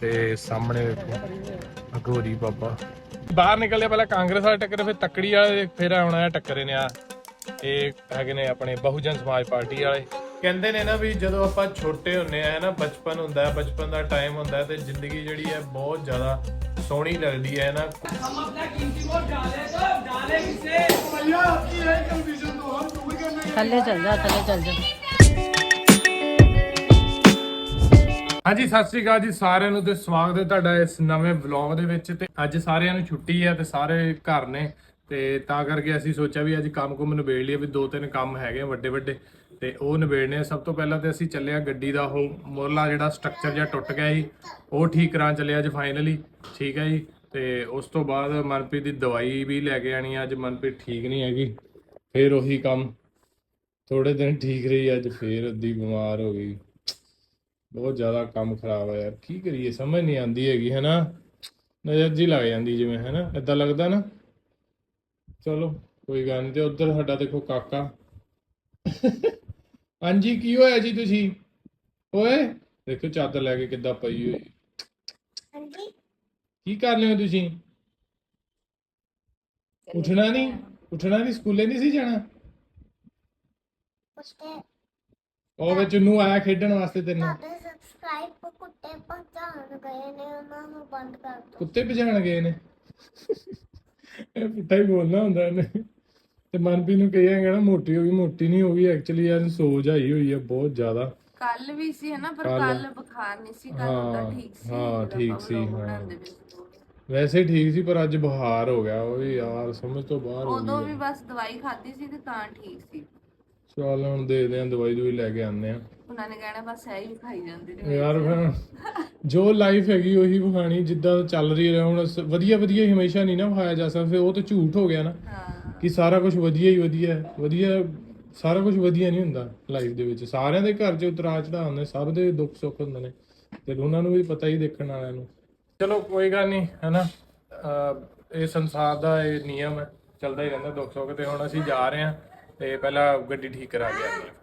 ਤੇ ਸਾਹਮਣੇ ਵੇਖੋ। ਅਗੋਰੀ ਬਾਬਾ। ਬਾਹਰ ਨਿਕਲਿਆ ਪਹਿਲਾਂ ਕਾਂਗਰਸ ਵਾਲੇ ਟੱਕਰੇ ਫਿਰ ਤੱਕੜੀ ਵਾਲੇ ਫਿਰ ਆਉਣਾ ਹੈ ਟੱਕਰੇ ਨੇ ਆ। ਇਹ ਹੈਗੇ ਨੇ ਆਪਣੇ ਬਹੁਜਨ ਸਮਾਜ ਪਾਰਟੀ ਵਾਲੇ। ਕਹਿੰਦੇ ਨੇ ਨਾ ਵੀ ਜਦੋਂ ਆਪਾਂ ਛੋਟੇ ਹੁੰਨੇ ਆ ਨਾ ਬਚਪਨ ਹੁੰਦਾ ਹੈ ਬਚਪਨ ਦਾ ਟਾਈਮ ਹੁੰਦਾ ਹੈ ਤੇ ਜ਼ਿੰਦਗੀ ਜਿਹੜੀ ਹੈ ਬਹੁਤ ਜ਼ਿਆਦਾ ਸੋਹਣੀ ਲੱਗਦੀ ਹੈ ਨਾ। ਥੱਲੇ ਚੱਲ ਜਾ ਥੱਲੇ ਚੱਲ ਜਾ। ਹਾਂਜੀ, ਸਤਿ ਸ੍ਰੀ ਅਕਾਲ ਜੀ ਸਾਰਿਆਂ ਨੂੰ ਤੇ ਸਵਾਗਤ ਹੈ ਤੁਹਾਡਾ ਇਸ ਨਵੇਂ ਵਲੌਗ ਦੇ ਵਿੱਚ ਤੇ ਅੱਜ ਸਾਰਿਆਂ ਨੂੰ ਛੁੱਟੀ ਹੈ ਤੇ ਸਾਰੇ ਘਰ ਨੇ ਤੇ ਤਾਂ ਕਰਕੇ ਅਸੀਂ ਸੋਚਿਆ ਵੀ ਅੱਜ ਕੰਮ ਕੁਮ ਨਿਬੇੜ ਲਈਏ ਵੀ ਦੋ ਤਿੰਨ ਕੰਮ ਹੈਗੇ ਆ ਵੱਡੇ ਵੱਡੇ ਤੇ ਉਹ ਨਿਬੇੜਨੇ ਆ। ਸਭ ਤੋਂ ਪਹਿਲਾਂ ਤੇ ਅਸੀਂ ਚੱਲੇ ਆ ਗੱਡੀ ਦਾ, ਉਹ ਮੁਰਲਾ ਜਿਹੜਾ ਸਟਰਕਚਰ ਜਿਹਾ ਟੁੱਟ ਗਿਆ ਸੀ ਉਹ ਠੀਕ ਕਰਾਂ ਚੱਲੇ ਅੱਜ ਫਾਈਨਲੀ ਠੀਕ ਹੈ ਜੀ। ਤੇ ਉਸ ਤੋਂ ਬਾਅਦ ਮਨਪ੍ਰੀਤ ਦੀ ਦਵਾਈ ਵੀ ਲੈ ਕੇ ਆਣੀ ਅੱਜ ਮਨਪ੍ਰੀਤ ਠੀਕ ਨਹੀਂ ਹੈਗੀ, ਫੇਰ ਉਹੀ ਕੰਮ। ਥੋੜੇ ਦਿਨ ਠੀਕ ਰਹੀ, ਅੱਜ ਫੇਰ ਅੱਧੀ ਬਿਮਾਰ ਹੋ ਗਈ। ਬਹੁਤ ਜ਼ਿਆਦਾ ਕੰਮ ਖਰਾਬ ਆ ਯਾਰ ਕੀ ਕਰੀਏ ਸਮਝ ਨਹੀਂ ਆਉਂਦੀ ਹੈਗੀ ਹੈਨਾ? ਨਜ਼ਰ ਜੀ ਲੱਗ ਜਾਂਦੀ ਜਿਵੇਂ ਹੈਨਾ? ਏਦਾਂ ਲੱਗਦਾ ਨਾ? ਚਲੋ ਕੋਈ ਗੱਲ ਨਹੀਂ ਤੇ ਉਧਰ ਸਾਡਾ ਦੇਖੋ ਕਾਕਾ। ਹਾਂਜੀ ਕੀ ਹੋਇਆ ਜੀ ਤੁਸੀਂ? ਓਏ ਦੇਖੋ ਚਾਦਰ ਲੈ ਕੇ ਕਿੱਦਾਂ ਪਈ ਹੋਈ। ਹਾਂਜੀ। ਕੀ ਕਰ ਹੋ ਤੁਸੀਂ? ਉੱਠਣਾ ਨਹੀਂ ਉੱਠਣਾ ਨਹੀਂ ਸਕੂਲੇ ਨਹੀਂ ਸੀ ਜਾਣਾ? ਉਹ ਵਿੱਚ ਨੂੰ ਆਇਆ ਖੇਡਣ ਵਾਸਤੇ ਤੁਹਾਡੇ ਸਬਸਕ੍ਰਾਈਬ ਕੁੱਤੇ ਪਹੁੰਚਾਉਣ ਗਏ ਨੇ ਉਹਨਾਂ ਨੂੰ ਬੰਦ ਕਰ ਦਿਓ ਕੁੱਤੇ ਭਜਾਣ ਗਏ ਨੇ? ਇਹ ਪੁੱਠਾ ਹੀ ਬੋਲਣਾ ਹੁੰਦਾ ਇਹਨੇ। ਤੇ ਮਨਪ੍ਰੀਤ ਨੂੰ ਕਹੀਆਂਗਾ ਨਾ ਮੋਟੀ ਹੋ ਗਈ ਮੋਟੀ ਨਹੀਂ ਹੋ ਗਈ ਐਕਚੁਅਲੀ ਯਾਰ ਸੋਜ ਆਈ ਹੋਈ ਹੈ ਬਹੁਤ ਜ਼ਿਆਦਾ। ਕੱਲ ਵੀ ਸੀ ਹਨਾ ਪਰ ਕੱਲ੍ਹ- ਕੱਲ ਬੁਖਾਰ ਨਹੀਂ ਸੀ ਕੱਲ ਹਾਂ, ਉਹਦਾ ਠੀਕ ਸੀ ਹਾਂ, ਠੀਕ ਸੀ, ਹਾਂ। ਵੈਸੇ ਠੀਕ ਸੀ ਪਰ ਅੱਜ ਬੁਖਾਰ ਹੋ ਗਿਆ ਉਹ ਵੀ ਯਾਰ ਸਮਝ ਤੋਂ ਬਾਹਰ ਹੋ ਉਦੋਂ ਵੀ ਬਸ ਦਵਾਈ ਖਾਧੀ ਸੀ ਤੇ ਤਾਂ ਠੀਕ ਸੀ। ਚਲ ਹੁਣ ਦੇਖਦੇ ਆਂ ਦਵਾਈ ਦਵਾਈ ਲੈ ਕੇ ਆਉਂਦੇ ਆ ਉਹਨਾਂ ਨੇ ਕਹਿਣਾ ਬਸ ਐ ਹੀ ਖਾਈ ਜਾਂਦੇ ਨੇ ਯਾਰ ਫਿਰ ਜੋ ਲਾਈਫ ਹੈਗੀ ਉਹੀ ਵਿਖਾਣੀ ਜਿੱਦਾਂ ਚੱਲ ਰਹੀ ਹੈ ਹੁਣ ਵਧੀਆ ਵਧੀਆ ਹੀ ਹਮੇਸ਼ਾ ਨਹੀਂ ਨਾ ਵਿਖਾਇਆ ਜਾ ਸਕਦਾ ਫਿਰ ਉਹ ਤਾਂ ਝੂਠ ਹੋ ਗਿਆ ਨਾ। ਕਿ ਸਾਰਾ ਕੁਝ ਵਧੀਆ ਹੀ ਵਧੀਆ ਹੈ ਵਧੀਆ ਸਾਰਾ ਕੁਝ ਵਧੀਆ ਨਹੀਂ ਹੁੰਦਾ ਲਾਈਫ ਦੇ ਵਿੱਚ। ਸਾਰਿਆਂ ਦੇ ਘਰ 'ਚ ਉਤਰਾਅ ਚੜਾਅ ਹੁੰਦੇ ਸਭ ਦੇ ਦੁੱਖ ਸੁੱਖ ਹੁੰਦੇ ਨੇ ਤੇ ਉਹਨਾਂ ਨੂੰ ਵੀ ਪਤਾ ਹੀ ਦੇਖਣ ਵਾਲਿਆਂ ਨੂੰ। ਚਲੋ ਕੋਈ ਗੱਲ ਨਹੀਂ ਹੈਨਾ? ਇਹ ਸੰਸਾਰ ਦਾ ਇਹ ਨਿਯਮ ਹੈ ਚੱਲਦਾ ਹੀ ਰਹਿੰਦਾ ਦੁੱਖ ਸੁੱਖ ਤੇ ਹੁਣ ਅਸੀਂ ਜਾ ਰਹੇ ਹਾਂ ਤੇ ਪਹਿਲਾਂ ਗੱਡੀ ਠੀਕ ਕਰਾ ਕੇ ਆਉਂਦੇ ਹਾਂ।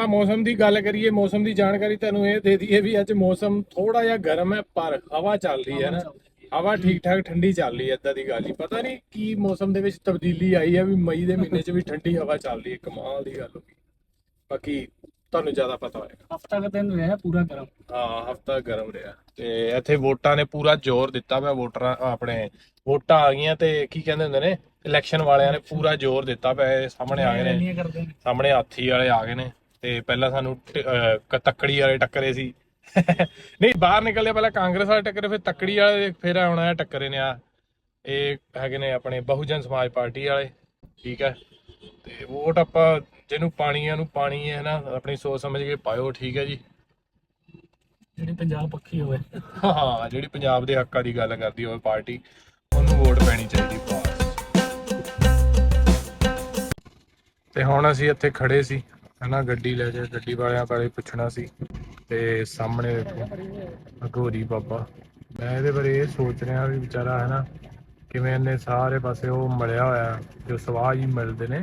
ਆਪਾਂ ਮੌਸਮ ਦੀ ਗੱਲ ਕਰੀਏ ਮੌਸਮ ਦੀ ਜਾਣਕਾਰੀ ਤੁਹਾਨੂੰ ਇਹ ਦੇ ਦਈਏ ਵੀ ਅੱਜ ਮੌਸਮ ਥੋੜਾ ਜਿਹਾ ਗਰਮ ਹੈ ਪਰ ਹਵਾ ਚੱਲ ਰਹੀ ਹੈ ਨਾ। ਹਵਾ ਠੀਕ ਠਾਕ ਠੰਡੀ ਚੱਲ ਰਹੀ ਹੈ ਏਦਾਂ ਦੀ ਗੱਲ ਹੀ। ਪਤਾ ਨਹੀਂ ਕੀ ਮੌਸਮ ਦੇ ਵਿੱਚ ਤਬਦੀਲੀ ਆਈ ਹੈ ਵੀ ਮਈ ਦੇ ਮਹੀਨੇ 'ਚ ਵੀ ਠੰਡੀ ਹਵਾ ਚੱਲ ਰਹੀ ਹੈ ਕਮਾਲ ਦੀ ਗੱਲ ਹੋ ਗਈ। ਬਾਕੀ ਤੁਹਾਨੂੰ ਜ਼ਿਆਦਾ ਪਤਾ ਹੋਏਗਾ। ਹਫਤਾ ਕੁ ਦਿਨ ਰਿਹਾ ਪੂਰਾ ਗਰਮ। ਹਾਂ ਹਫਤਾ ਗਰਮ ਰਿਹਾ। ਤੇ ਇੱਥੇ ਵੋਟਾਂ ਨੇ ਪੂਰਾ ਜ਼ੋਰ ਦਿੱਤਾ ਪਿਆ ਵੋਟਰਾਂ ਆਪਣੇ ਵੋਟਾਂ ਆ ਗਈਆਂ ਤੇ ਕੀ ਕਹਿੰਦੇ ਹੁੰਦੇ ਨੇ ਇਲੈਕਸ਼ਨ ਵਾਲਿਆਂ ਨੇ ਪੂਰਾ ਜ਼ੋਰ ਦਿੱਤਾ ਪਿਆ ਇਹ ਸਾਹਮਣੇ ਆ ਗਏ ਨੇ। ਸਾਹਮਣੇ ਹਾਥੀ ਵਾਲੇ ਆ ਗਏ ਨੇ। ਤੇ ਪਹਿਲਾਂ ਸਾਨੂੰ ਟ- ਅਹ ਕ- ਤੱਕੜੀ ਵਾਲੇ ਟੱਕਰੇ ਸੀ। ਨਹੀਂ ਬਾਹਰ ਨਿਕਲਿਆ ਪਹਿਲਾਂ ਕਾਂਗਰਸ ਵਾਲੇ ਟੱਕਰੇ ਫਿਰ ਤੱਕੜੀ ਵਾਲੇ ਫਿਰ ਆਉਣਾ ਹੈ ਟੱਕਰੇ ਨੇ ਆ। ਇਹ ਹੈਗੇ ਨੇ ਆਪਣੇ ਬਹੁਜਨ ਸਮਾਜ ਪਾਰਟੀ ਵਾਲੇ ਠੀਕ ਹੈ। ਤੇ ਵੋਟ ਆਪਾਂ ਜਿਹਨੂੰ ਪਾਣੀ ਆ ਨੂੰ ਪਾਣੀ ਹੈ ਨਾ ਆਪਣੀ ਸੋਚ ਸਮਝ ਕੇ ਪਾਇਓ ਠੀਕ ਹੈ ਜੀ। ਜਿਹੜੀ ਪੰਜਾਬ ਪੱਖੀ ਹੋਵੇ। ਹਾਂ ਜਿਹੜੀ ਪੰਜਾਬ ਦੇ ਹੱਕਾਂ ਦੀ ਗੱਲ ਕਰਦੀ ਹੋਵੇ ਪਾਰਟੀ ਉਹਨੂੰ ਵੋਟ ਪੈਣੀ ਚਾਹੀਦੀ ਤੇ ਹੁਣ ਅਸੀਂ ਇੱਥੇ ਖੜੇ ਸੀ। ਹਨਾ ਗੱਡੀ ਲੈ ਜਾ, ਗੱਡੀ ਵਾਲਿਆਂ ਬਾਰੇ ਪੁੱਛਣਾ ਸੀ ਤੇ ਸਾਹਮਣੇ ਵੇਖੋ ਅਗੋਰੀ ਬਾਬਾ। ਮੈਂ ਇਹਦੇ ਬਾਰੇ ਇਹ ਸੋਚ ਰਿਹਾ ਵੀ ਵਿਚਾਰਾ ਹੈ ਕਿਵੇਂ ਇਹਨੇ ਸਾਰੇ ਪਾਸੇ ਉਹ ਮਲਿਆ ਹੋਇਆ, ਜੋ ਸਵਾਹ ਹੀ ਮਿਲਦੇ ਨੇ,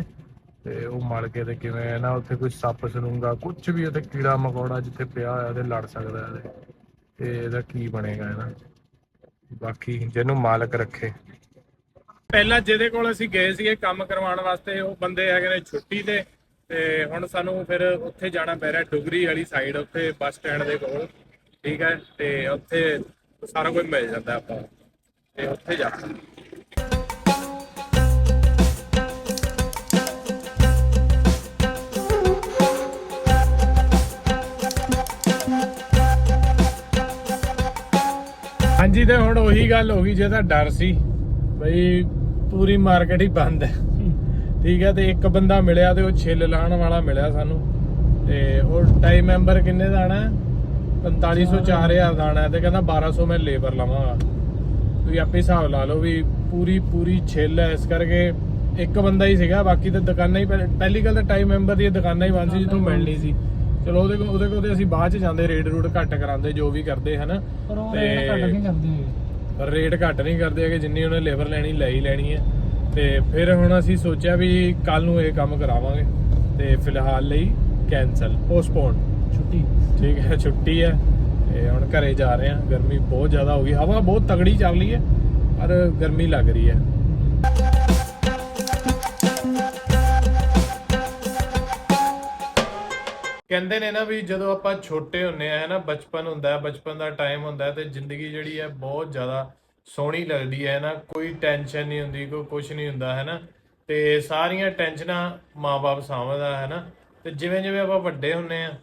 ਤੇ ਉਹ ਮਲ ਕੇ ਤੇ ਕਿਵੇਂ ਨਾ, ਉੱਥੇ ਕੋਈ ਸੱਪ ਸਰੂੰਗਾ ਕੁਝ ਵੀ ਉੱਥੇ ਕੀੜਾ ਮਕੌੜਾ ਜਿੱਥੇ ਪਿਆ ਹੋਇਆ ਤੇ ਲੜ ਸਕਦਾ ਇਹਦੇ ਤੇ ਇਹਦਾ ਕੀ ਬਣੇਗਾ ਇਹਦਾ ਬਾਕੀ ਜਿਹਨੂੰ ਮਾਲਕ ਰੱਖੇ। ਪਹਿਲਾਂ ਜਿਹਦੇ ਕੋਲ ਅਸੀਂ ਗਏ ਸੀਗੇ ਕੰਮ ਕਰਵਾਉਣ ਵਾਸਤੇ, ਉਹ ਬੰਦੇ ਹੈਗੇ ਨੇ ਛੁੱਟੀ ਤੇ ਤੇ ਹੁਣ ਸਾਨੂੰ ਫਿਰ ਉੱਥੇ ਜਾਣਾ ਪੈ ਰਿਹਾ ਡੁਗਰੀ ਵਾਲੀ ਸਾਈਡ ਉੱਥੇ ਬੱਸ ਸਟੈਂਡ ਦੇ ਕੋਲ, ਠੀਕ ਹੈ? ਤੇ ਉੱਥੇ ਸਾਰਾ ਕੁਝ ਮਿਲ ਜਾਂਦਾ ਆਪਾਂ ਤੇ ਉੱਥੇ ਜਾਣਾ ਹਾਂਜੀ, ਤੇ ਹੁਣ ਉਹੀ ਗੱਲ ਹੋ ਗਈ ਜਿਹਦਾ ਡਰ ਸੀ, ਬਈ ਪੂਰੀ ਮਾਰਕੀਟ ਹੀ ਬੰਦ ਹੈ। ਠੀਕ ਹੈ ਤੇ ਇੱਕ ਬੰਦਾ ਮਿਲਿਆ ਤੇ ਉਹ ਛਿੱਲ ਲਾਣ ਵਾਲਾ ਮਿਲਿਆ ਸਾਨੂੰ। ਤੇ ਉਹ ਟਾਈਮ ਮੈਂਬਰ ਕਿੰਨੇ ਦਾ ਆਣਾ? 4500 4000 ਦਾ ਆਣਾ ਤੇ ਕਹਿੰਦਾ 1200 ਮੈਂ ਲੇਬਰ ਲਵਾਂਗਾ। ਤੁਸੀਂ ਆਪੇ ਹਿਸਾਬ ਲਾ ਲਓ ਵੀ ਪੂਰੀ ਪੂਰੀ ਛਿੱਲ ਹੈ ਇਸ ਕਰਕੇ ਇੱਕ ਬੰਦਾ ਹੀ ਸੀਗਾ ਬਾਕੀ ਤਾਂ ਦੁਕਾਨਾਂ ਹੀ ਪਹਿ- ਪਹਿਲੀ ਗੱਲ ਤਾਂ ਟਾਈਮ ਮੈਂਬਰ ਦੀਆਂ ਦੁਕਾਨਾਂ ਹੀ ਬੰਦ ਸੀ ਜਿੱਥੋਂ ਮਿਲਣੀ ਸੀ। ਚਲੋ ਉਹਦੇ ਕੋਲ ਉਹਦੇ ਕੋਲ ਤੇ ਅਸੀਂ ਬਾਅਦ ਚ ਜਾਂਦੇ ਰੇਡ ਰੂਡ ਘੱਟ ਕਰਾਉਂਦੇ ਜੋ ਵੀ ਕਰਦੇ ਹਨਾ? ਤੇ- ਰੇਟ ਘੱਟ ਨਹੀਂ ਕਰਦੇ ਪਰ ਰੇਟ ਘੱਟ ਨਹੀਂ ਕਰਦੇ ਹੈਗੇ ਜਿੰਨੀ ਉਹਨੇ ਲੇਬਰ ਲੈਣੀ ਲੈ ਹੀ ਲੈਣੀ ਹੈ। ਤੇ ਫਿਰ ਹੁਣ ਅਸੀਂ ਸੋਚਿਆ ਵੀ ਕੱਲ ਨੂੰ ਇਹ ਕੰਮ ਕਰਾਵਾਂਗੇ ਤੇ ਫਿਲਹਾਲ ਲਈ ਕੈਨਸਲ ਪੋਸਟਪੋਨ ਛੁੱਟੀ। ਠੀਕ ਹੈ ਛੁੱਟੀ ਹੈ ਤੇ ਹੁਣ ਘਰੇ ਜਾ ਰਹੇ ਹਾਂ। ਗਰਮੀ ਬਹੁਤ ਜ਼ਿਆਦਾ ਹੋ ਗਈ। ਹਵਾ ਬਹੁਤ ਤਗੜੀ ਚੱਲ ਰਹੀ ਹੈ ਪਰ ਗਰਮੀ ਲੱਗ ਰਹੀ ਹੈ। ਕਹਿੰਦੇ ਨੇ ਨਾ ਵੀ ਜਦੋਂ ਆਪਾਂ ਛੋਟੇ ਹੁੰਨੇ ਆ ਹੈ ਨਾ ਬਚਪਨ ਹੁੰਦਾ ਹੈ ਬਚਪਨ ਦਾ ਟਾਈਮ ਹੁੰਦਾ ਹੈ ਤੇ ਜ਼ਿੰਦਗੀ ਜਿਹੜੀ ਹੈ ਬਹੁਤ ਜ਼ਿਆਦਾ ਸੋਹਣੀ ਲੱਗਦੀ ਹੈ ਨਾ ਕੋਈ ਟੈਨਸ਼ਨ ਨਹੀਂ ਹੁੰਦੀ ਕੋਈ ਕੁਝ ਨਹੀਂ ਹੁੰਦਾ ਹੈ ਨਾ? ਤੇ ਸਾਰੀਆਂ ਟੈਨਸ਼ਨਾਂ ਮਾਪੇ ਸਾਂਭਦਾ ਹੈ ਨਾ? ਤੇ ਜਿਵੇਂ ਜਿਵੇਂ ਆਪਾਂ ਵੱਡੇ ਹੁੰਨੇ ਆ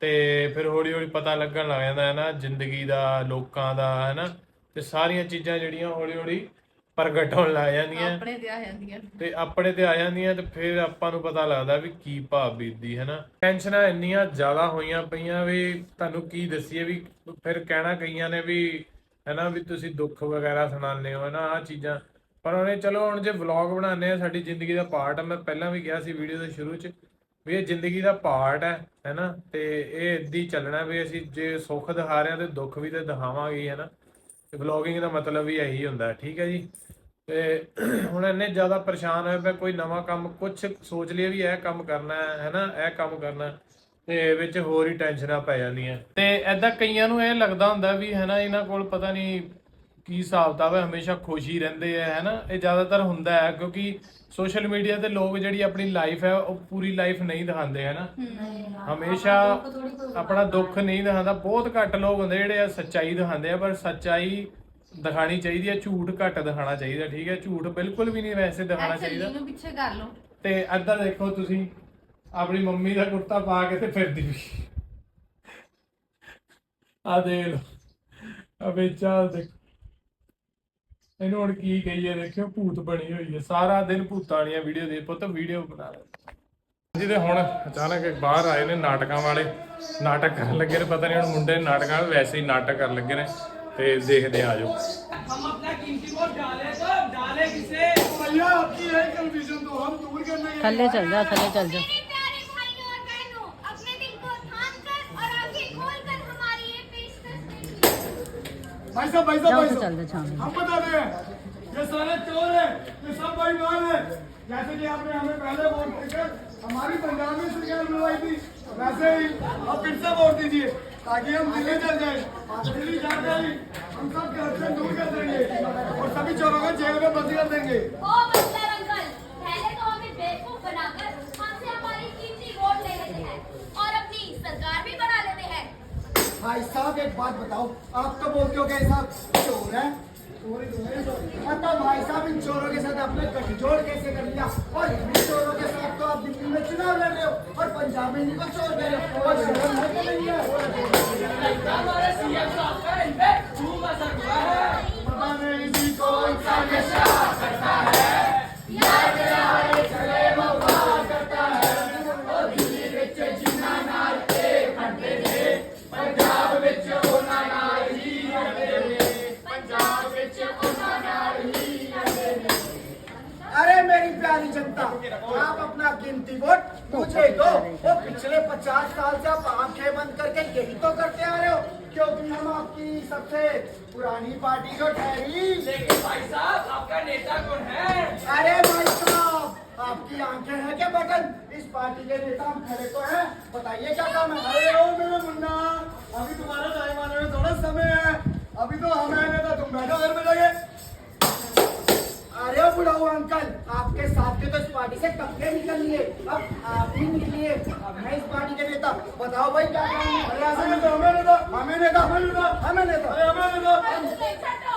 ਤੇ ਫਿਰ ਹੌਲੀ ਹੌਲੀ ਪਤਾ ਲੱਗਣ ਲੱਗ ਜਾਂਦਾ ਹੈ ਨਾ? ਜ਼ਿੰਦਗੀ ਦਾ ਲੋਕਾਂ ਦਾ ਹੈ ਨਾ? ਤੇ ਸਾਰੀਆਂ ਚੀਜ਼ਾਂ ਜਿਹੜੀਆਂ ਹੌਲੀ ਹੌਲੀ ਪ੍ਰਗਟ ਹੋਣ ਲੱਗ ਜਾਂਦੀਆਂ। ਆਪਣੇ ਤੇ ਆ ਜਾਂਦੀਆਂ। ਤੇ ਆਪਣੇ ਤੇ ਆ ਜਾਂਦੀਆਂ ਤੇ ਫਿਰ ਆਪਾਂ ਨੂੰ ਪਤਾ ਲੱਗਦਾ ਵੀ ਕੀ ਭਾਵ ਬੀਤਦੀ ਹੈ ਨਾ? ਟੈਨਸ਼ਨਾਂ ਇੰਨੀਆਂ ਜ਼ਿਆਦਾ ਹੋਈਆਂ ਪਈਆਂ ਵੀ ਤੁਹਾਨੂੰ ਕੀ ਦੱਸੀਏ ਵੀ ਫਿਰ ਕਹਿਣਾ ਕਈਆਂ ਨੇ ਵੀ ਹੈ ਨਾ ਵੀ ਤੁਸੀਂ ਦੁੱਖ ਵਗੈਰਾ ਸੁਣਾਉਂਦੇ ਹੋ ਹੈ ਨਾ ਆ ਚੀਜ਼ਾਂ। ਪਰ ਉਹਨੇ, ਚਲੋ, ਹੁਣ ਜੇ ਵਲੌਗ ਬਣਾਉਂਦੇ ਆ, ਸਾਡੀ ਜ਼ਿੰਦਗੀ ਦਾ ਪਾਰਟ ਆ, ਮੈਂ ਪਹਿਲਾਂ ਵੀ ਕਿਹਾ ਸੀ ਵੀਡੀਓ ਦੇ ਸ਼ੁਰੂ 'ਚ, ਵੀ ਇਹ ਜ਼ਿੰਦਗੀ ਦਾ ਪਾਰਟ ਹੈ ਹੈ ਨਾ ਤੇ ਇਹ ਏਦਾਂ ਚੱਲਣਾ ਵੀ ਅਸੀਂ ਜੇ ਸੁੱਖ ਦਿਖਾ ਰਹੇ ਹਾਂ, ਤੇ ਦੁੱਖ ਵੀ ਤੇ ਦਿਖਾਵਾਂਗੇ ਹੀ ਹੈ ਨਾ ਤੇ ਵਲੌਗਿੰਗ ਦਾ ਮਤਲਬ ਵੀ ਇਹੀ ਹੁੰਦਾ, ਠੀਕ ਹੈ ਜੀ। ਤੇ ਹੁਣ ਇੰਨੇ ਜ਼ਿਆਦਾ ਪਰੇਸ਼ਾਨ ਹੋਏ ਪਏ, ਕੋਈ ਨਵਾਂ ਕੰਮ ਕੁਝ ਸੋਚ ਲਿਆ ਵੀ ਇਹ ਕੰਮ ਕਰਨਾ ਹੈ, ਹੈਨਾ, ਇਹ ਕੰਮ ਕਰਨਾ। ਤੇ ਵਿੱਚ ਹੋਰ ਹੀ ਟੈਨਸ਼ਨਾਂ ਪੈ ਜਾਂਦੀਆਂ। ਤੇ ਐਦਾਂ ਕਈਆਂ ਨੂੰ ਇਹ ਲੱਗਦਾ ਹੁੰਦਾ ਵੀ ਹੈਨਾ ਇਹਨਾਂ ਕੋਲ ਪਤਾ ਨਹੀਂ ਕੀ ਹਿਸਾਬ ਕਿਤਾਬ ਹੈ ਹਮੇਸ਼ਾ ਖੁਸ਼ ਹੀ ਰਹਿੰਦੇ ਆ ਹੈਨਾ। ਇਹ ਜ਼ਿਆਦਾਤਰ ਹੁੰਦਾ ਹੈ ਕਿਉਂਕਿ ਸੋਸ਼ਲ ਮੀਡੀਆ ਤੇ ਲੋਕ ਜਿਹੜੀ ਆਪਣੀ ਲਾਈਫ ਹੈ ਉਹ ਪੂਰੀ ਲਾਈਫ ਨਹੀਂ ਦਿਖਾਉਂਦੇ ਹੈਨਾ। ਹਮੇਸ਼ਾ ਆਪਣਾ ਦੁੱਖ ਨਹੀਂ ਦਿਖਾਉਂਦਾ। ਬਹੁਤ ਘੱਟ ਲੋਕ ਹੁੰਦੇ ਜਿਹੜੇ ਆ ਸੱਚਾਈ ਦਿਖਾਉਂਦੇ ਆ ਪਰ ਸੱਚਾਈ ਦਿਖਾਣੀ ਚਾਹੀਦੀ ਹੈ ਝੂਠ ਘੱਟ ਦਿਖਾਣਾ ਚਾਹੀਦਾ ਠੀਕ ਹੈ। ਝੂਠ ਬਿਲਕੁਲ ਵੀ ਨਹੀਂ ਵੈਸੇ ਦਿਖਾਣਾ ਚਾਹੀਦਾ। ਨੂੰ ਪਿੱਛੇ ਕਰ ਲਓ। ਤੇ ਇੱਧਰ ਦੇਖੋ ਤੁਸੀਂ ਆਪਣੀ ਮੰਮੀ ਦਾ ਕੁੜਤਾ ਪਾ ਕੇ ਤੇ ਫਿਰਦੀ ਵੀ ਆ ਦੇਖ ਲਓ ਆ ਵੇਚਾ ਦੇਖ ਇਹਨੂੰ ਹੁਣ ਕੀ ਕਹੀਏ ਦੇਖਿਓ ਭੂਤ ਬਣੀ ਹੋਈ ਹੈ ਸਾਰਾ ਦਿਨ ਭੂਤਾਂ ਵਾਲੀਆਂ ਵੀਡੀਓ ਦੇ ਪੁੱਤ ਵੀਡੀਓ ਬਣਾ ਲੈ ਜਿਹਦੇ ਹੁਣ ਅਚਾਨਕ ਇੱਕ ਬਾਹਰ ਆਏ ਨੇ ਨਾਟਕਾਂ ਵਾਲੇ ਨਾਟਕ ਕਰਨ ਲੱਗੇ ਨੇ ਪਤਾ ਨਹੀਂ ਹੁਣ ਮੁੰਡੇ ਨਾਟਕਾਂ ਵਾਲੇ ਵੈਸੇ ਹੀ ਨਾਟਕ ਕਰਨ ਲੱਗੇ ਨੇ ਤੇ ਦੇਖਦੇ ਆ ਜਾਓ हम अपना कीमती वोट डाले तो डाले किसे भैया आपकी है कन्फ्यूजन तो हम दूर करने थल्ले चल जा थल्ले चल जा भाई साहब भाई साहब भाई तो साहब। हम बता रहे हैं ये सारे चोर है ये सब बेईमान है। जैसे कि आपने हमें पहले वोट देकर हमारी पंजाब में सरकार मिलवाई थी वैसे ही अब फिर से वोट दीजिए ताकि हम दिल्ली चल जाए दिल्ली जाकर ही हम सब करप्शन दूर कर देंगे और सभी चोरों को जेल में बंद कर देंगे ओ बंदर अंकल पहले तो हमें बेवकूफ़ बनाकर हमसे हमारी कीमती वोट ले लेते हैं और अपनी सरकार भी बना लेते हैं भाई साहब, एक बात बताओ, आप तो बोलते हो गए साहब चोर है? मतलब भाई साहब, इन चोरों के साथ आपने गठजोड़ कैसे कर लिया? और इन चोरों के साथ तो आप दिल्ली में चुनाव लड़ रहे हो, और पंजाब में इनको चोर कर रहे हो, और शर्म नहीं है। हमारे सीएम साहब का इन पे खूब असर हुआ है? प्यारी जनता आप अपना कीमती वोट मुझे दो। वो पिछले पचास साल से आप आँखें बंद करके यही तो करते आ रहे हो। क्योंकि हम आपकी सबसे पुरानी पार्टी जो ठहरी? लेकिन भाई साहब आपका नेता कौन है? अरे भाई साहब आपकी आँखें हैं क्या बटन? इस पार्टी के नेता हम खड़े तो हैं। बताइए क्या काम है? अरे ओ मेरे मुन्ना अभी तुम्हारा टाइम आने में थोड़ा समय है। अभी तो हम नेता तुम बैठो घर में लगे बुढ़ाऊ अंकल आपके साथ के तो इस पार्टी से कपड़े निकल लिए अब आप ही निकलिए अब मैं इस पार्टी के नेता बताओ भाई क्या काम है अरे ऐसा नहीं तो हमें नेता हमें नेता हमें नेता हमें नेता अरे हमें नेता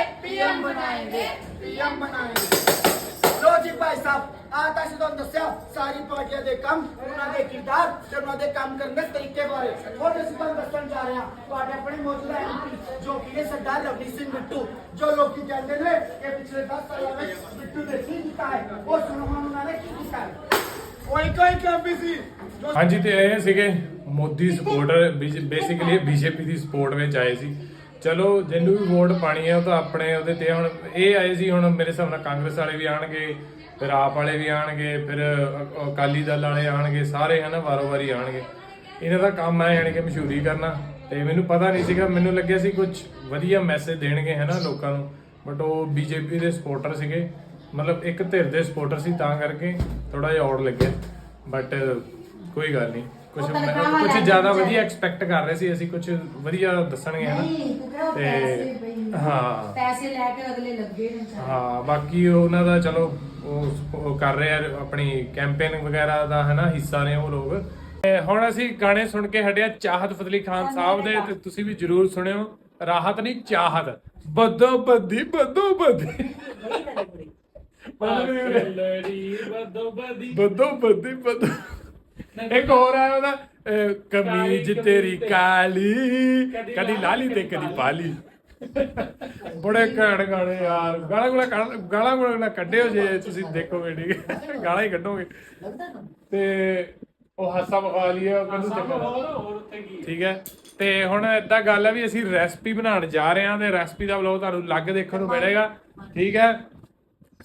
पीएम बनाएंगे पीएम बनाएंगे ਲੋ ਜੀ ਭਾਈ ਸਾਹਿਬ ਆ ਤਾਂ ਅਸੀਂ ਤੁਹਾਨੂੰ ਦੱਸਿਆ ਸਾਰੀ ਪਾਰਟੀਆਂ ਦੇ ਕੰਮ ਉਹਨਾਂ ਦੇ ਕਿਰਦਾਰ ਤੇ ਉਹਨਾਂ ਦੇ ਕੰਮ ਕਰਨ ਦੇ ਤਰੀਕੇ ਬਾਰੇ ਹੁਣ ਅਸੀਂ ਤੁਹਾਨੂੰ ਦੱਸਣ ਜਾ ਰਹੇ ਹਾਂ ਤੁਹਾਡੇ ਆਪਣੇ ਮੌਜੂਦਾ ਐਮਪੀ ਜੋ ਕਿ ਨੇ ਸਰਦਾਰ ਰਵਨੀਤ ਸਿੰਘ ਬਿੱਟੂ ਜੋ ਲੋਕੀ ਕਹਿੰਦੇ ਨੇ ਕਿ ਪਿਛਲੇ 10 ਸਾਲਾਂ ਵਿੱਚ ਬਿੱਟੂ ਨੇ ਕੀ ਕੀਤਾ ਹੈ ਉਹ ਸੁਣੋ ਹੁਣ ਉਹਨਾਂ ਨੇ ਕੀ ਕੀਤਾ ਹੈ ਕੋਈ ਕੋਈ ਐਮਪੀ ਸੀ ਜੋ ਹਾਂਜੀ ਤੇ ਇਹ ਸੀਗੇ ਮੋਦੀ ਸਪੋਰਟਰ ਬੇਸਿਕਲੀ ਬੀਜੇਪੀ ਦੀ ਸਪੋਰਟ ਵਿੱਚ ਆਏ ਸੀ ਚਲੋ, ਜਿਹਨੂੰ ਵੀ ਵੋਟ ਪਾਣੀ ਹੈ ਉਹ ਤਾਂ ਆਪਣੇ ਉਹਦੇ ਤੇ ਹੁਣ ਇਹ ਆਏ ਸੀ, ਹੁਣ ਮੇਰੇ ਹਿਸਾਬ ਨਾਲ ਕਾਂਗਰਸ ਵਾਲੇ ਵੀ ਆਣਗੇ, ਫਿਰ ਆਪ ਵਾਲੇ ਵੀ ਆਣਗੇ, ਫਿਰ ਅਕਾਲੀ ਦਲ ਵਾਲੇ ਆਣਗੇ, ਸਾਰੇ ਹਨਾ, ਵਾਰੋ ਵਾਰੀ ਆਣਗੇ। ਇਹਨਾਂ ਦਾ ਕੰਮ ਹੈ ਯਾਨੀ ਕਿ ਮਸ਼ਹੂਰੀ ਕਰਨਾ। ਤੇ ਮੈਨੂੰ ਪਤਾ ਨਹੀਂ ਸੀਗਾ, ਮੈਨੂੰ ਲੱਗਿਆ ਸੀ ਕੁਝ ਵਧੀਆ ਮੈਸੇਜ ਦੇਣਗੇ ਹਨਾ ਲੋਕਾਂ ਨੂੰ। ਬਟ ਉਹ ਬੀਜੇਪੀ ਦੇ ਸਪੋਰਟਰ ਸੀਗੇ। ਮਤਲਬ ਇੱਕ ਧਿਰ ਦੇ ਸਪੋਰਟਰ ਸੀ, ਤਾਂ ਕਰਕੇ ਥੋੜਾ ਜਿਹਾ ਔੜ ਲੱਗਿਆ। ਬਟ ਕੋਈ ਗੱਲ ਨਹੀਂ। ਕੁਝ ਕੁਝ ਜ਼ਿਆਦਾ ਵਧੀਆ ਐਕਸਪੈਕਟ ਕਰ ਰਹੇ ਸੀ ਅਸੀਂ ਕੁਝ ਵਧੀਆ ਦੱਸਣਗੇ ਹਨਾ? ਤੇ ਹਾਂ। ਪੈਸੇ ਲੈ ਕੇ ਅਗਲੇ ਲੱਗੇ ਨੇ ਹਾਂ ਬਾਕੀ ਉਹਨਾਂ ਦਾ ਚਲੋ ਉਹ ਉਹ ਕਰ ਰਹੇ ਆ ਆਪਣੀ ਕੈਂਪੇਨ ਵਗੈਰਾ ਦਾ ਹੈ ਨਾ ਹਿੱਸਾ ਨੇ ਉਹ ਲੋਕ। ਤੇ ਹੁਣ ਅਸੀਂ ਗਾਣੇ ਸੁਣ ਕੇ ਹਟਿਆ ਚਾਹਤ ਫਜ਼ਲੀ ਖਾਨ ਸਾਹਿਬ ਦੇ ਤੇ ਤੁਸੀਂ ਵੀ ਜਰੂਰ ਸੁਣਿਓ। ਰਾਹਤ ਨਹੀਂ ਚਾਹਤ। ਬੱਦੋ ਬੱਦੀ ਬੱਦੋ ਬੱਦੀ। ਬਦੋ ਬਦੀ। ਬੱਦੋ ਬੱਦੀ ਬੱਦੋ ਇੱਕ ਹੋਰ ਆ ਉਹਦਾ ਅਹ, ਕਮੀਜ਼ ਤੇਰੀ ਕਾਲੀ ਕਦੀ ਲਾਲੀ ਤੇ ਕਦੀ ਪਾਲੀ। ਬੜੇ ਘੈਂਟ ਗਾਣੇ ਯਾਰ ਗਾਲਾਂ ਗੁਲਾ ਕੱਢ- ਗਾਲਾਂ ਗੁਲਾ ਕੱਢਿਓ ਜੇ ਤੁਸੀਂ ਦੇਖੋਗੇ ਠੀਕ ਹੈ ਗਾਲਾਂ ਹੀ ਕੱਢੋਗੇ। ਤੇ ਉਹ ਹਾਸਾ ਵਿਖਾ ਉਹ ਕਹਿੰਦੇ ਚੱਕਰ ਹੋਰ ਉੱਥੇ ਕੀ ਠੀਕ ਹੈ ਤੇ ਹੁਣ ਏਦਾਂ ਗੱਲ ਹੈ ਵੀ ਅਸੀਂ ਰੈਸਪੀ ਬਣਾਉਣ ਜਾ ਰਹੇ ਹਾਂ ਤੇ ਰੈਸਪੀ ਦਾ ਵਲੌਗ ਤੁਹਾਨੂੰ ਲੱਗ ਦੇਖਣ ਨੂੰ ਮਿਲੇਗਾ। ਠੀਕ ਹੈ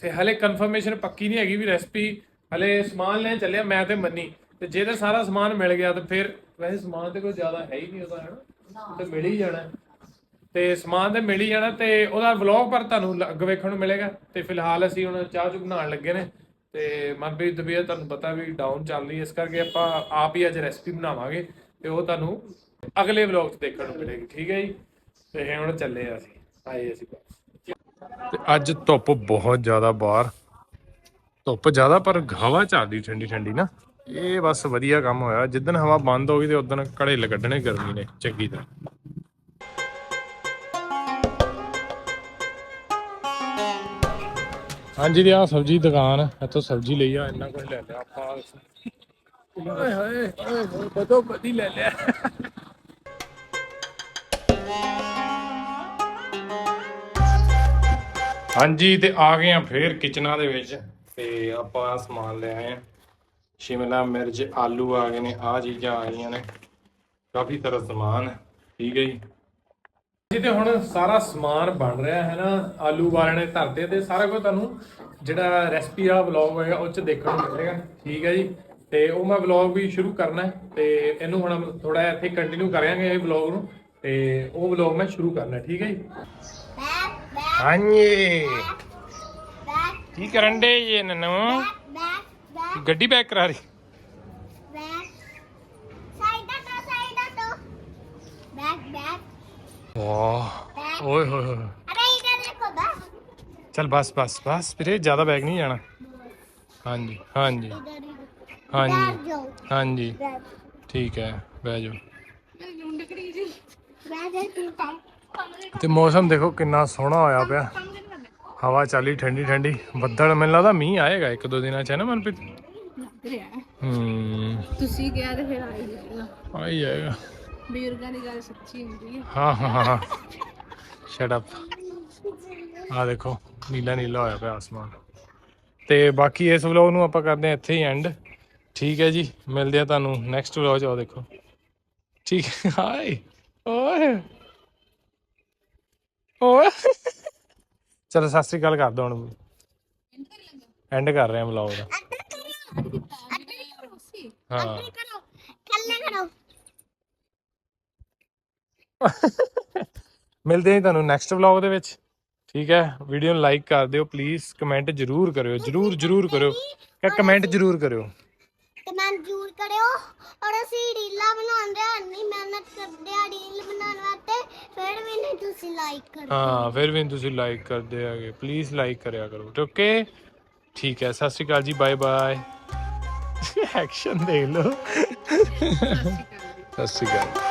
ਤੇ ਹਲੇ ਕਨਫਰਮੇਸ਼ਨ ਪੱਕੀ ਨਹੀਂ ਹੈਗੀ ਵੀ ਰੈਸਪੀ ਹਲੇ ਸਮਾਨ ਲੈਣ ਚੱਲਿਆ ਮੈਂ ਤੇ ਮੰਨੀ। ਤੇ ਜੇ ਤਾਂ ਸਾਰਾ ਸਮਾਨ ਮਿਲ ਗਿਆ ਤਾਂ ਫਿਰ ਵੈਸੇ ਸਮਾਨ ਤੇ ਕੋਈ ਜ਼ਿਆਦਾ ਹੈ ਹੀ ਨਹੀਂ ਉਹਦਾ ਹੈ ਨਾ? ਤੇ ਮਿਲ ਹੀ ਜਾਣਾ। ਤੇ ਸਮਾਨ ਤੇ ਮਿਲ ਹੀ ਜਾਣਾ ਤੇ ਉਹਦਾ ਵਲੌਗ ਪਰ ਤੁਹਾਨੂੰ ਅੱਗੇ ਵੇਖਣ ਨੂੰ ਮਿਲੇਗਾ। ਤੇ ਫਿਲਹਾਲ ਅਸੀਂ ਹੁਣ ਚਾਹ ਚੁ ਬਣਾਉਣ ਲੱਗੇ ਨੇ। ਤੇ ਮਨਪ੍ਰੀਤ ਤਬੀਅਤ ਤੁਹਾਨੂੰ ਪਤਾ ਵੀ ਡਾਊਨ ਚੱਲ ਰਹੀ ਹੈ। ਇਸ ਕਰਕੇ ਆਪਾਂ ਆਪ ਹੀ ਅੱਜ ਰੈਸਪੀ ਬਣਾਵਾਂਗੇ ਤੇ ਉਹ ਤੁਹਾਨੂੰ ਅਗਲੇ ਵਲੌਗ 'ਚ ਦੇਖਣ ਨੂੰ ਮਿਲੇਗੀ। ਠੀਕ ਹੈ ਜੀ? ਤੇ ਹੁਣ ਚੱਲੇ ਆ ਅਸੀਂ। ਆਏ ਅਸੀਂ ਤੇ ਅੱਜ ਧੁੱਪ ਬਹੁਤ ਜ਼ਿਆਦਾ ਬਾਹਰ। ਧੁੱਪ ਜ਼ਿਆਦਾ ਪਰ ਹਵਾ ਚੱਲਦੀ ਠੰਡੀ ਠੰਡੀ ਨਾ। ਇਹ ਬਸ ਵਧੀਆ ਕੰਮ ਹੋਇਆ। ਜਿੱਦਣ ਹਵਾ ਬੰਦ ਹੋ ਗਈ ਤੇ ਉਦੋਂ ਕੜੇ ਕੱਢਣੇ ਗਰਮੀ ਨੇ, ਚੰਗੀ ਤਰ੍ਹਾਂ। ਹਾਂਜੀ ਦੀ ਆ ਸਬਜੀ ਦੁਕਾਨ, ਇੱਥੋਂ ਸਬਜੀ ਲਈ ਆ, ਇੰਨਾ ਕੁਝ ਲੈ ਲਿਆ ਆਪਾਂ। ਓਏ ਹੋਏ, ਓਏ ਬਦੋ ਬਦੀ ਲੈ ਲਿਆ। ਹਾਂਜੀ ਤੇ ਆ ਗਏ ਆ ਫੇਰ ਕਿਚਨਾਂ ਦੇ ਵਿੱਚ ਤੇ ਆਪਾਂ ਸਮਾਨ ਲੈ ਆਏ ਆ। ਸ਼ਿਮਲਾ ਮਿਰਚ ਆਲੂ ਆ ਗਏ ਨੇ ਆ ਚੀਜ਼ਾਂ ਆ ਗਈਆਂ ਨੇ। ਕਾਫੀ ਸਾਰਾ ਸਮਾਨ ਠੀਕ ਹੈ ਜੀ। ਜੀ ਤੇ ਹੁਣ ਸਾਰਾ ਸਮਾਨ ਬਣ ਰਿਹਾ ਹੈ ਨਾ ਆਲੂ ਵਾਲਣੇ ਧਰਦੇ ਤੇ ਸਾਰਾ ਕੁਝ ਤੁਹਾਨੂੰ ਜਿਹੜਾ ਰੈਸਪੀ ਵਾਲਾ ਵਲੌਗ ਹੋਏਗਾ ਉਹ ਚ ਦੇਖਣ ਨੂੰ ਮਿਲੇਗਾ ਠੀਕ ਹੈ ਜੀ। ਤੇ ਉਹ ਮੈਂ ਵਲੌਗ ਵੀ ਸ਼ੁਰੂ ਕਰਨਾ ਤੇ ਇਹਨੂੰ ਹੁਣ ਥੋੜਾ ਇੱਥੇ ਕੰਟੀਨਿਊ ਕਰਾਂਗੇ ਇਹ ਵਲੌਗ ਨੂੰ ਤੇ ਉਹ ਵਲੌਗ ਮੈਂ ਸ਼ੁਰੂ ਕਰਨਾ ਠੀਕ ਹੈ ਜੀ। ਹਾਂਜੀ। ਕੀ ਕਰਨ ਦੇ ਜੀ ਨਨੂ ਗੱਡੀ ਬੈਕ ਕਰਾ ਰਹੀ। ਵਾਹ ਓਏ ਹੋਏ ਹੋਏ ਚਲ ਬਸ ਬਸ ਬਸ ਵੀਰੇ ਜ਼ਿਆਦਾ ਬੈਗ ਨਹੀਂ ਜਾਣਾ। ਹਾਂਜੀ ਹਾਂਜੀ। ਹਾਂਜੀ। ਹਾਂਜੀ। ਠੀਕ ਹੈ ਬਹਿ ਜਾਓ। ਤੇ। ਮੌਸਮ ਦੇਖੋ ਕਿੰਨਾ ਸੋਹਣਾ ਹੋਇਆ ਪਿਆ। ਹਵਾ ਚੱਲੀ ਠੰਡੀ ਠੰਡੀ। ਬੱਦਲ ਮੈਨੂੰ ਲੱਗਦਾ ਮੀਂਹ ਆਏਗਾ ਇੱਕ ਦੋ ਦਿਨਾਂ ਚ ਹੈ ਨਾ ਮਨਪ੍ਰੀਤ? ਹੂੰ। ਤੁਸੀਂ ਕਿਹਾ ਤੇ ਫਿਰ ਆਈ ਜਾਏਗਾ ਆ ਹੀ ਜਾਏਗਾ ਬਜ਼ੁਰਗਾਂ ਦੀ ਗੱਲ ਸੱਚੀ ਹੁੰਦੀ ਹੈ। ਹਾਂ ਹਾਂ ਹਾਂ ਸ਼ਟ ਅਪ ਆ ਦੇਖੋ ਨੀਲਾ ਨੀਲਾ ਹੋਇਆ ਪਿਆ ਆਸਮਾਨ। ਤੇ ਬਾਕੀ ਇਸ ਵਲੌਗ ਨੂੰ ਆਪਾਂ ਕਰਦੇ ਹਾਂ ਇੱਥੇ ਹੀ ਐਂਡ ਠੀਕ ਹੈ ਜੀ ਮਿਲਦੇ ਆ ਤੁਹਾਨੂੰ ਨੈਕਸਟ ਵਲੌਗ 'ਚ। ਆਓ ਦੇਖੋ। ਠੀਕ ਹੈ ਹਾਈ ਓਏ। ਓਏ। ਚਲੋ ਸਤਿ ਸ੍ਰੀ ਅਕਾਲ ਕਰ ਦੋ ਹੁਣ। ਐਂਡ ਕਰ ਰਹੇ ਹਾਂ ਵਲੌਗ ਦਾ। ਹਾਂ ਕਰੋ ਥੱਲੇ ਕਰੋ ਮਿਲਦੇ ਹਾਂ ਤੁਹਾਨੂੰ ਨੈਕਸਟ ਵਲੌਗ ਦੇ ਵਿੱਚ ਠੀਕ ਹੈ ਵੀਡੀਓ ਨੂੰ ਲਾਈਕ ਕਰ ਦਿਓ ਪਲੀਜ਼ ਕਮੈਂਟ ਜਰੂਰ ਕਰਿਓ ਜਰੂਰ ਜਰੂਰ ਕਰਿਓ ਕਿ ਕਮੈਂਟ ਜਰੂਰ ਕਰਿਓ ਕਮੈਂਟ ਜ਼ਰੂਰ ਕਰਿਓ ਔਰ ਅਸੀਂ ਰੀਲਾਂ ਬਣਾਉਂਦੇ ਹਾਂ ਇੰਨੀ ਮਿਹਨਤ ਕਰਦੇ ਆ ਰੀਲ ਬਣਾਉਣ ਵਾਸਤੇ ਫਿਰ ਵੀ ਨਹੀਂ ਤੁਸੀਂ ਲਾਈਕ ਕਰਦੇ ਹਾਂ ਫਿਰ ਵੀ ਤੁਸੀਂ ਲਾਈਕ ਕਰਦੇ ਆਗੇ ਪਲੀਜ਼ ਲਾਈਕ ਕਰਿਆ ਕਰੋ ਓਕੇ ਠੀਕ ਹੈ ਸਤਿ ਸ਼੍ਰੀ ਅਕਾਲ ਜੀ ਬਾਏ ਬਾਏ ਐਕਸ਼ਨ ਦੇਖ ਲਓ। ਸਤਿ ਸ਼੍ਰੀ ਅਕਾਲ।